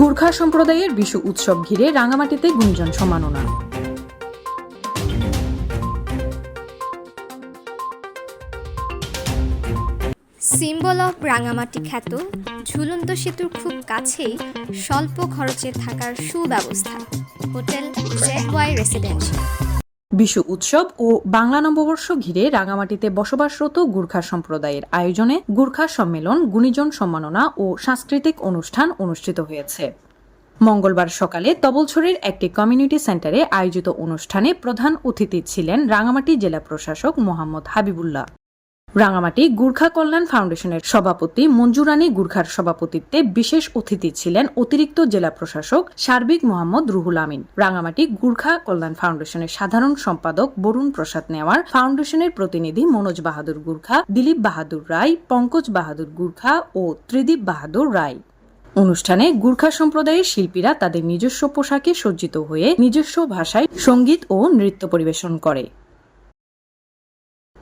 গুর্খা সম্প্রদায়ের বিশু উৎসব ঘিরে রাঙামাটিতে গুঞ্জন সমাননা সিম্বল অফ রাঙামাটি খ্যাত, ঝুলন্ত সেতুর খুব কাছেই স্বল্প খরচে থাকার সুব্যবস্থা। Hotel Z Y residential Bishu উৎসব ও বাংলা নববর্ষ ঘিরে রাঙামাটিতে বসবাসরত গুর্খা সম্প্রদায়ের আয়োজনে গুর্খা সম্মেলন, গুণীজন সম্মাননা ও সাংস্কৃতিক অনুষ্ঠান অনুষ্ঠিত হয়েছে। মঙ্গলবার সকালে তবলছড়ির একটি কমিউনিটি সেন্টারে আয়োজিত অনুষ্ঠানে প্রধান অতিথি ছিলেন রাঙামাটি জেলা প্রশাসক মোহাম্মদ হাবিবুল্লাহ। রাঙামাটি গুর্খা কল্যাণ ফাউন্ডেশনের সভাপতি মঞ্জুরানী গুর্খার সভাপতিত্বে বিশেষ অতিথি ছিলেন অতিরিক্ত জেলা প্রশাসক সার্বিক মোহাম্মদ রুহুল আমিন। রাঙামাটি গুর্খা কল্যাণ ফাউন্ডেশনের সাধারণ সম্পাদক বরুণ প্রসাদ নেওয়ার, ফাউন্ডেশনের প্রতিনিধি মনোজ বাহাদুর গুর্খা, দিলীপ বাহাদুর রায়, পঙ্কজ বাহাদুর গুর্খা ও ত্রিদীপ বাহাদুর রায়। অনুষ্ঠানে গুর্খা সম্প্রদায়ের শিল্পীরা তাদের নিজস্ব পোশাকে সজ্জিত হয়ে নিজস্ব ভাষায় সংগীত ও নৃত্য পরিবেশন করে।